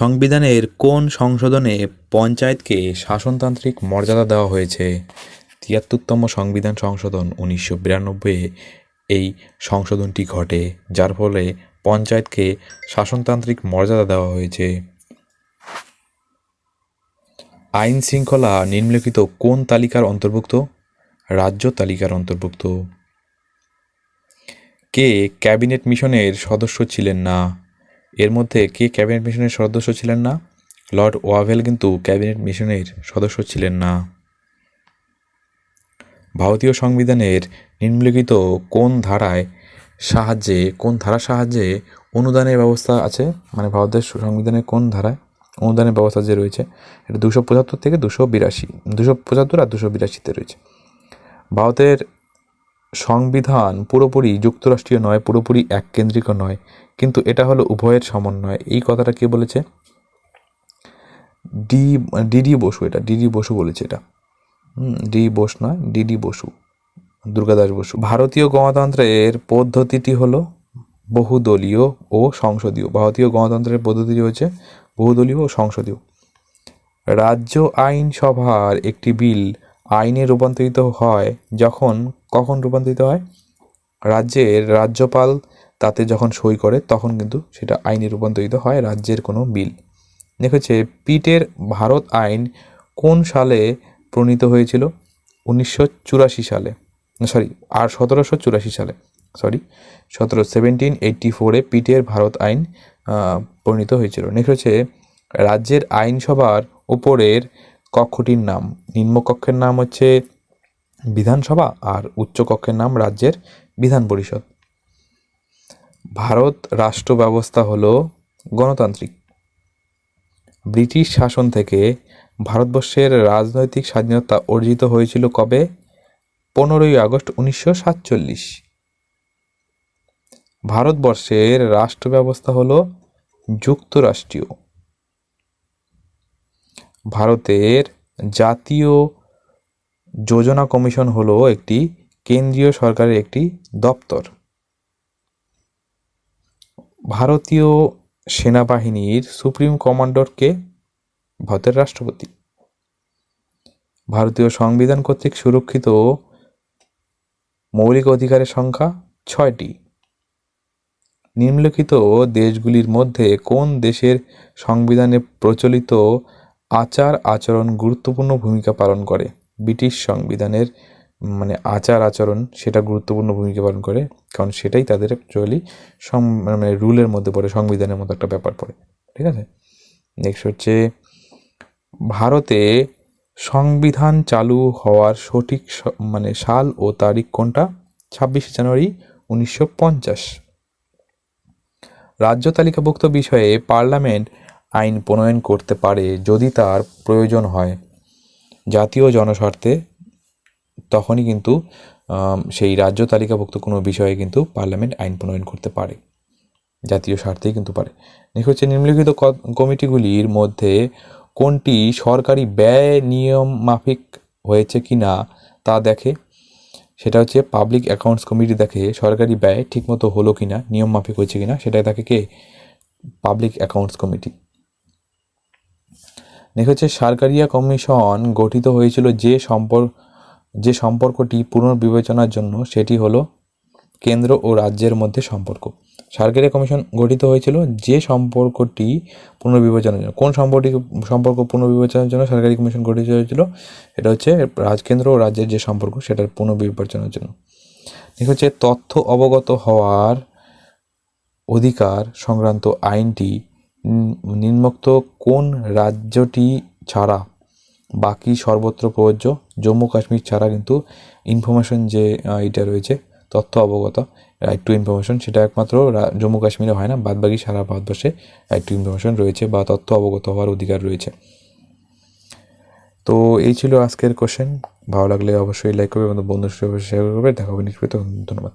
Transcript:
সংবিধানের কোন সংশোধনে পঞ্চায়েতকে শাসনতান্ত্রিক মর্যাদা দেওয়া হয়েছে? তিয়াত্তরতম সংবিধান সংশোধন উনিশশো বিরানব্বইয়ে এই সংশোধনটি ঘটে, যার ফলে পঞ্চায়েতকে শাসনতান্ত্রিক মর্যাদা দেওয়া হয়েছে। আইন শৃঙ্খলা নিম্নলিখিত কোন তালিকার অন্তর্ভুক্ত? রাজ্য তালিকার অন্তর্ভুক্ত। কে ক্যাবিনেট মিশনের সদস্য ছিলেন না? এর মধ্যে কে ক্যাবিনেট মিশনের সদস্য ছিলেন না? লর্ড ওয়াভেল কিন্তু ক্যাবিনেট মিশনের সদস্য ছিলেন না। ভারতীয় সংবিধানের নিম্নলিখিত কোন ধারায় সাহায্যে, কোন ধারার সাহায্যে অনুদানের ব্যবস্থা আছে? মানে ভারতের সংবিধানের কোন ধারায় অনুদানের ব্যবস্থা যে রয়েছে, এটা দুশো পঁচাত্তর থেকে দুশো বিরাশি, দুশো পঁচাত্তর আর দুশো বিরাশিতে রয়েছে। ভারতের সংবিধান পুরোপুরি যুক্তরাষ্ট্রীয় নয়, পুরোপুরি এককেন্দ্রিক নয়। কিন্তু এটা হলো উভয়ের সমন্বয়। এই কথাটা কে বলেছে? ডি, ডিডি বসু এটা, ডিডি বসু বলেছে এটা। ডি বোস নয়, ডিডি বসু দুর্গাদাস বসু। ভারতীয় গণতন্ত্রের পদ্ধতিটি হলো বহুদলীয় ও সংসদীয়। ভারতীয় গণতন্ত্রের পদ্ধতিটি হচ্ছে বহুদলীয় ও সংসদীয়। রাজ্য আইনসভার একটি বিল আইনে রূপান্তরিত হয় যখন কখন রূপান্তরিত হয়? রাজ্যের রাজ্যপাল তাতে যখন সই করে, তখন কিন্তু সেটা আইনে রূপান্তরিত হয় রাজ্যের কোনো বিল। দেখেছে, পিটের ভারত আইন কোন সালে প্রণীত হয়েছিল? উনিশশো চুরাশি সালে। সরি আর সতেরোশো চুরাশি সালে। সরি সতেরো সেভেন্টিন এইটটি ফোরে পিটের ভারত আইন প্রণীত হয়েছিল। নেক্সট হচ্ছে রাজ্যের আইনসভার উপরের কক্ষটির নাম, নিম্নকক্ষের নাম হচ্ছে বিধানসভা আর উচ্চকক্ষের নাম রাজ্যের বিধান পরিষদ। ভারত রাষ্ট্র ব্যবস্থা হলো গণতান্ত্রিক। ব্রিটিশ শাসন থেকে ভারতবর্ষের রাজনৈতিক স্বাধীনতা অর্জিত হয়েছিল কবে? পনেরোই আগস্ট উনিশশো সাতচল্লিশ। ভারতবর্ষের রাষ্ট্র ব্যবস্থা হলো যুক্তরাষ্ট্রীয়। ভারতের জাতীয় যোজনা কমিশন হল একটি কেন্দ্রীয় সরকারের একটি দপ্তর। ভারতীয় সেনাবাহিনীর সুপ্রিম কমান্ডারকে ভারতের রাষ্ট্রপতি। ভারতীয় সংবিধান কর্তৃক সুরক্ষিত মৌলিক অধিকারের সংখ্যা ছয়টি। নিম্নলিখিত দেশগুলির মধ্যে কোন দেশের সংবিধানে প্রচলিত আচার আচরণ গুরুত্বপূর্ণ ভূমিকা পালন করে? ব্রিটিশ সংবিধানের মানে আচার আচরণ সেটা গুরুত্বপূর্ণ ভূমিকা পালন করে, কারণ সেটাই তাদের অ্যাকচুয়ালি মানে রুলের মধ্যে পড়ে, সংবিধানের মতো একটা ব্যাপার পড়ে, ঠিক আছে? নেক্সট হচ্ছে, ভারতে সংবিধান চালু হওয়ার সঠিক মানে সাল ও তারিখ কোনটা? ছাব্বিশে জানুয়ারি উনিশশো পঞ্চাশ। রাজ্য তালিকাভুক্ত বিষয়ে পার্লামেন্ট আইন প্রণয়ন করতে পারে যদি তার প্রয়োজন হয়। জাতীয় জনস্বার্থে তখনই কিন্তু সেই রাজ্য তালিকাভুক্ত কোনো বিষয়ে কিন্তু পার্লামেন্ট আইন প্রণয়ন করতে পারে। জাতীয় স্বার্থেই কিন্তু পারে। দেখো হচ্ছে, নিম্নলিখিত কমিটিগুলির মধ্যে কোনটি সরকারি ব্যয় নিয়ম মাফিক হয়েছে কি না তা দেখে, সেটা হচ্ছে পাবলিক অ্যাকাউন্টস কমিটি দেখে সরকারি ব্যয় ঠিকমতো হলো কি না নিয়ম মাফিক হয়েছে কি না সেটা দেখে কে? Public accounts committee. হচ্ছে সরকারিয়া কমিশন গঠিত হয়েছিল যে সম্পর্ক যে সম্পর্কটি পুনর্বিবেচনার জন্য সেটি হলো কেন্দ্র ও রাজ্যের মধ্যে সম্পর্ক। সরকারি কমিশন গঠিত হয়েছিল যে সম্পর্কটি পুনর্বিবেচনার জন্য। কোন সম্পর্কটি, সম্পর্ক পুনর্বিবেচনার জন্য সরকারি কমিশন গঠিত হয়েছিল? এটা হচ্ছে রাজকেন্দ্র ও রাজ্যের যে সম্পর্ক সেটার পুনর্বিবেচনার জন্য। ঠিক হচ্ছে তথ্য অবগত হওয়ার অধিকার সংক্রান্ত আইনটি নিম্নোক্ত কোন রাজ্যটি ছাড়া বাকি সর্বত্র প্রযোজ্য? জম্মু কাশ্মীর ছাড়া কিন্তু ইনফরমেশন যে এটা রয়েছে, তথ্য অবগত রাইট টু ইনফরমেশন সেটা একমাত্র জম্মু কাশ্মীরে হয় না, বাদবাকি সারা ভারতবর্ষে রাইট টু ইনফরমেশন রয়েছে বা তথ্য অবগত হওয়ার অধিকার রয়েছে। তো এই ছিল আজকের কোশ্চেন ভালো লাগলে অবশ্যই লাইক করবে এবং বন্ধুর সাথে শেয়ার করবে, দেখা হবে নিষ্পৃত ধন্যবাদ।